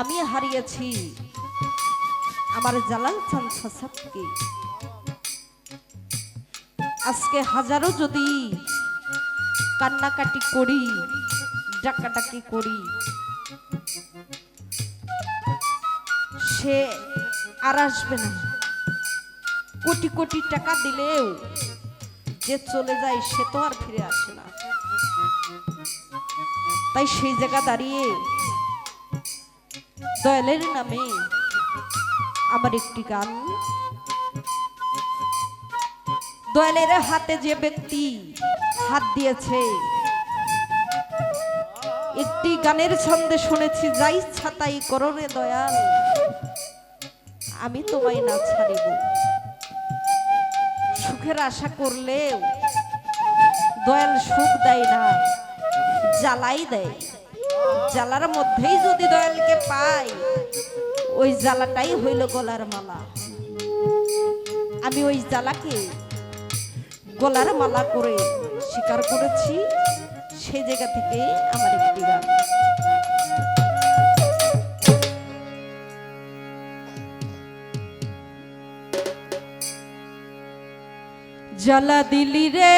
আমি হারিয়েছি। আমার জালাল চান সাসাবকে আজকে হাজারো যদি কান্নাকাটি করি, ডাকাডাকি করি, সে আর আসবে না। কোটি কোটি টাকা দিলেও যে চলে যায়, সে তো আর ফিরে আসে না। তাই সেই জায়গা দাঁড়িয়ে দয়ালের নামে আমার একটি গান। দয়ালের হাতে যে ব্যক্তি হাত দিয়েছে, একটি গানের ছন্দে শুনেছি, যাই ছাতাই তাই করো দয়াল, আমি তোমায় না ছাড়িব। সুখের আশা করলেও দয়াল সুখ দেয় না, জ্বালাই দেয়। জ্বালার মধ্যেই যদি দয়ালকে পাই, ওই জ্বালাটাই হইল গলার মালা। আমি ওই জ্বালাকে গলার মালা করে স্বীকার করেছি সেই জায়গা থেকে আমার একটি গান। জ্বালা দিলি রে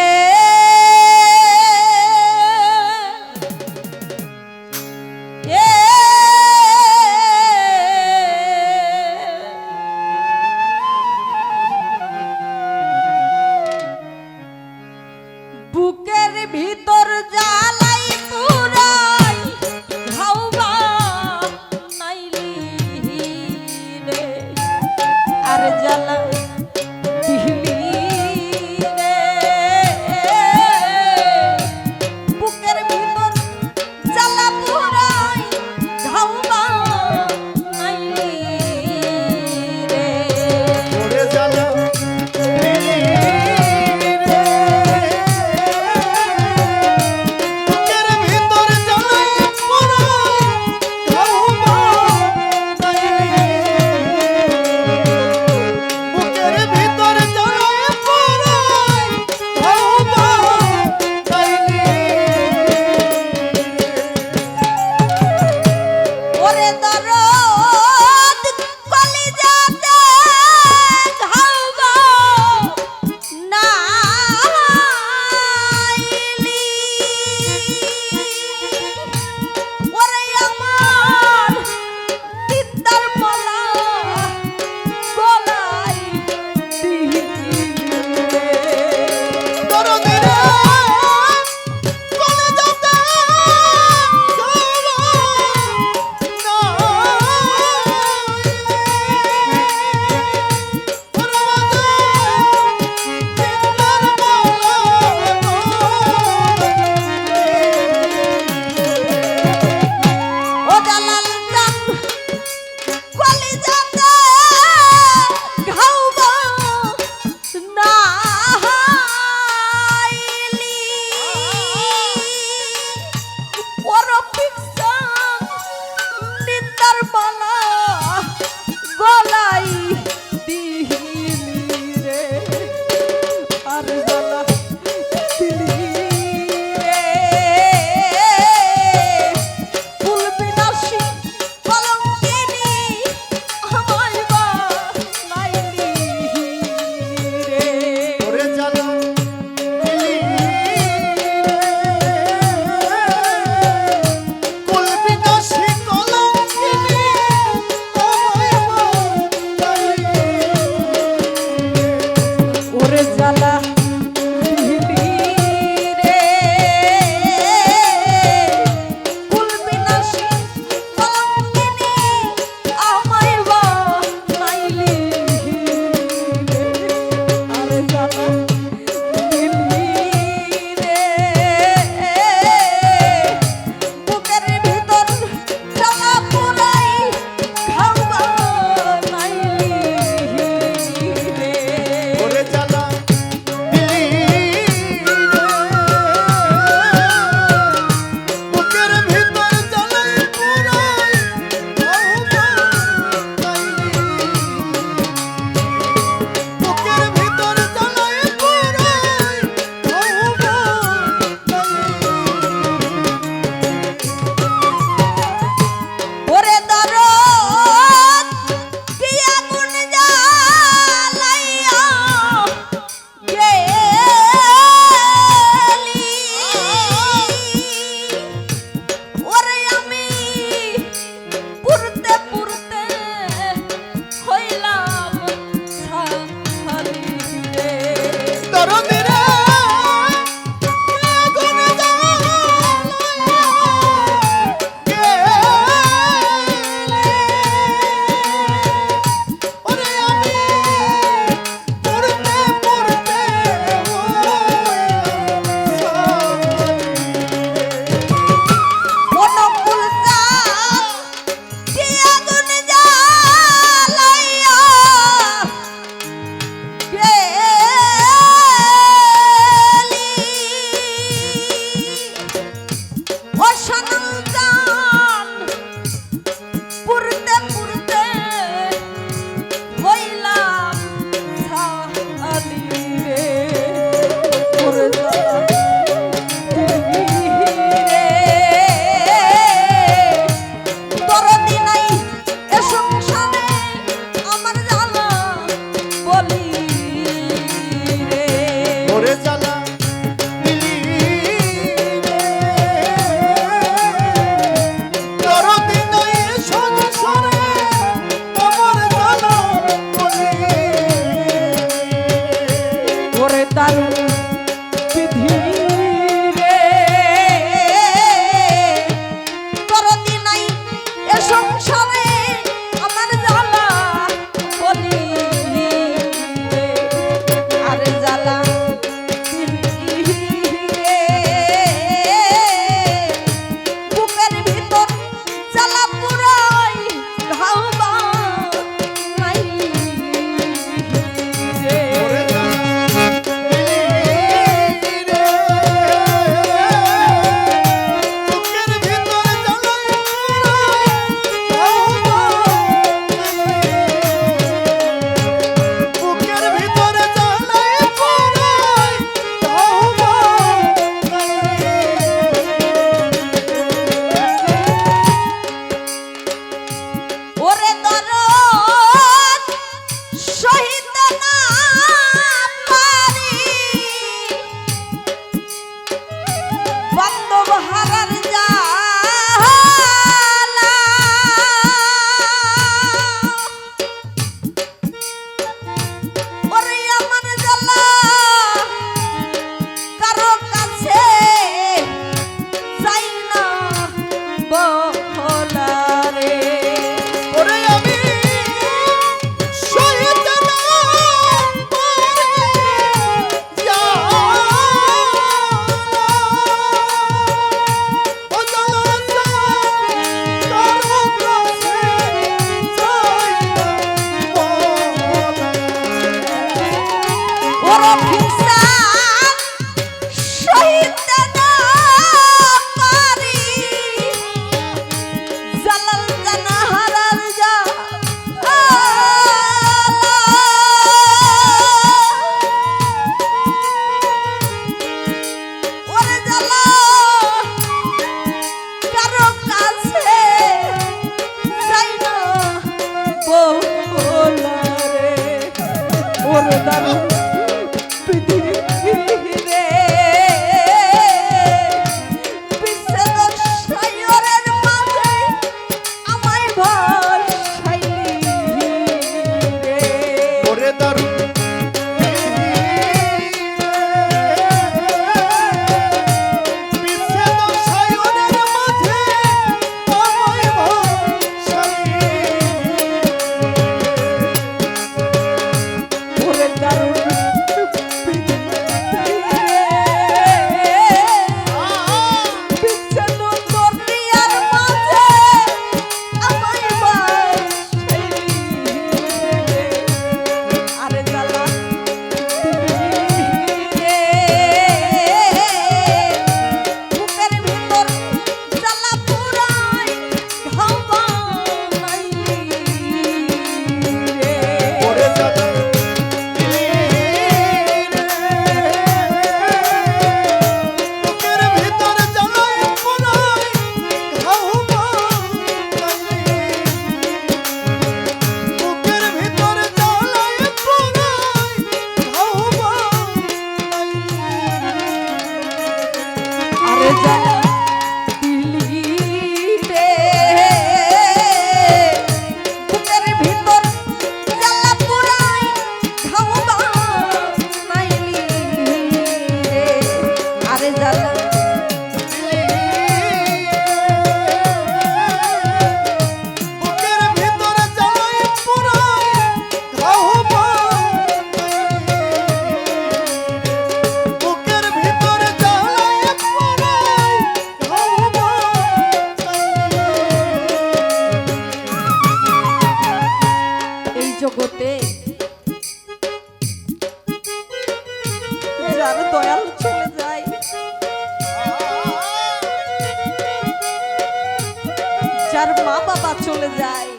যার মা বাবা চলে যায়।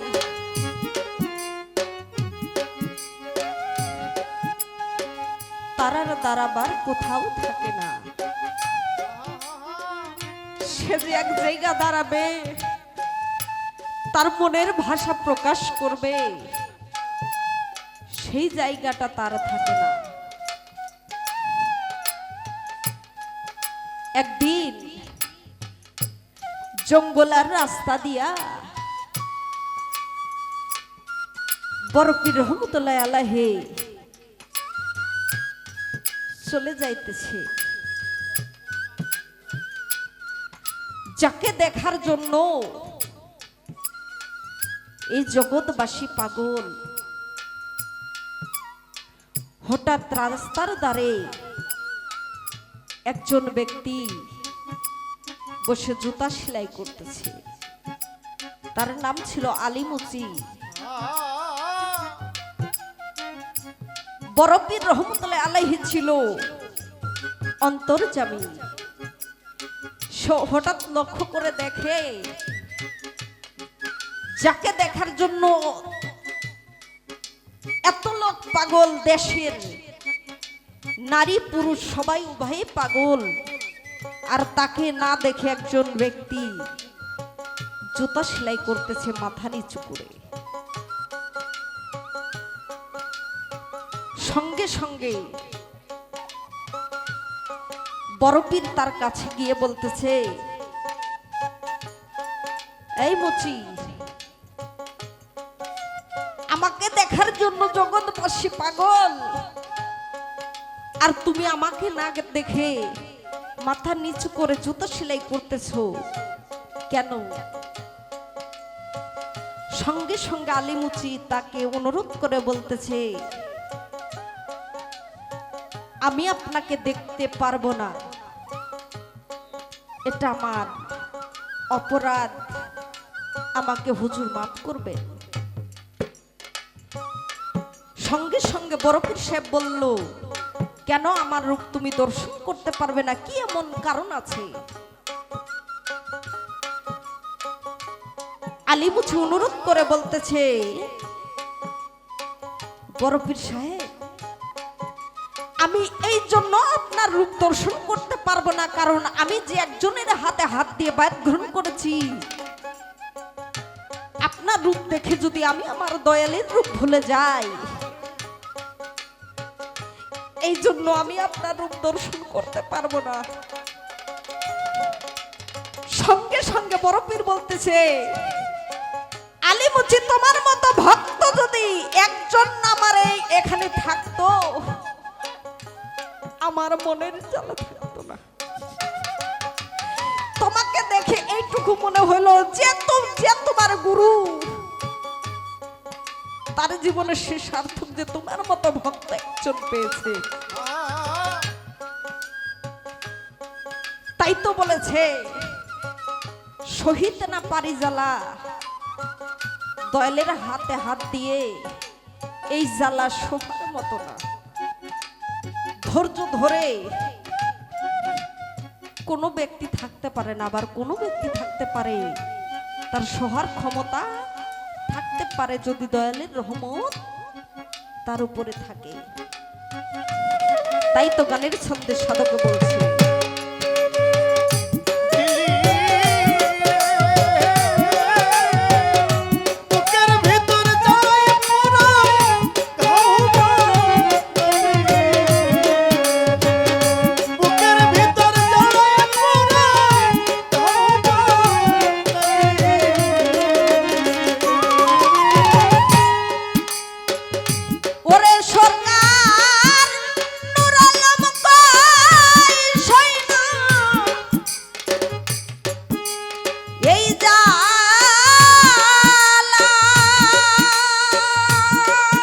তারার দাঁড়াবার কোথাও থাকে না। সে যে এক জায়গা দাঁড়াবে, তার মনের ভাষা প্রকাশ করবে। সেই জায়গাটা তার থাকে না। জঙ্গল আর রাস্তা দিয়া বরফি রহমতুল্লাহ আলাহে চলে যাইতেছে। যাকে দেখার জন্য এই জগৎবাসী পাগল হঠাৎ রাস্তার দ্বারে একজন ব্যক্তি বসে জুতা সেলাই করতেছে। তার নাম ছিল আলিমুচি বরফির রহমতুল্লাহ আলাইহি ছিল অন্তর্জামী হঠাৎ লক্ষ্য করে দেখে, যাকে দেখার জন্য এত লোক পাগল দেশের নারী পুরুষ সবাই উভয়ে পাগল। আর তাকে না দেখে একজন ব্যক্তি জুতা সেলাই করতেছে মাথা নিচু করে। সঙ্গে সঙ্গে বরফির তার কাছে গিয়ে বলতেছে, এই মুচি, আমাকে দেখার জন্য জগৎবাসী পাগল। আর তুমি আমাকে না দেখে মাথা নিচু করে জুতো সেলাই করতেছো? কেন? সঙ্গে সঙ্গে আলিমুচি তাকে অনুরোধ করে বলতেছে, আমি আপনাকে দেখতে পারব না। এটা আমার অপরাধ। আমাকে হুজুর মাফ করবে। সঙ্গে সঙ্গে বরফির সাহেব বলল কেন আমার রূপ তুমি দর্শন করতে পারবে না? কি এমন কারণ আছে? আলিমুচি অনুরোধ করে বলতেছে, বরফির সাহেব, আমি এই জন্য আপনার রূপ দর্শন করতে পারব না, কারণ আমি যে একজনের হাতে হাত দিয়ে বায়াত গ্রহণ করেছি, আপনার রূপ দেখে যদি আমি আমার দয়ালের রূপ ভুলে যাই এই জন্য আমি আপনার রূপ দর্শন করতে পারব না। সঙ্গে সঙ্গে বরফির বলতেছে, আলিমুচি, তোমার মতো ভক্ত যদি একজন আমার এই এখানে থাকতো, আমার মনের জ্বালা থাকতো না। তোমাকে দেখে এইটুকু মনে হলো যে যে তোমার গুরু, তার জীবনের শেষ যে তোমার মতো ভক্ত একজন পেয়েছে। তাই তো বলেছে শহীদ না পারি জ্বালা, দয়ালের হাতে হাত দিয়ে এই জ্বালা সোহার মতো না। ধৈর্য ধরে কোনো ব্যক্তি থাকতে পারে না, আবার কোনো ব্যক্তি থাকতে পারে, তার সহার ক্ষমতা থাকতে পারে যদি দয়ালের রহমত তার উপরে থাকে। তাই তো গানের ছন্দে সাধক বলছে। Bye.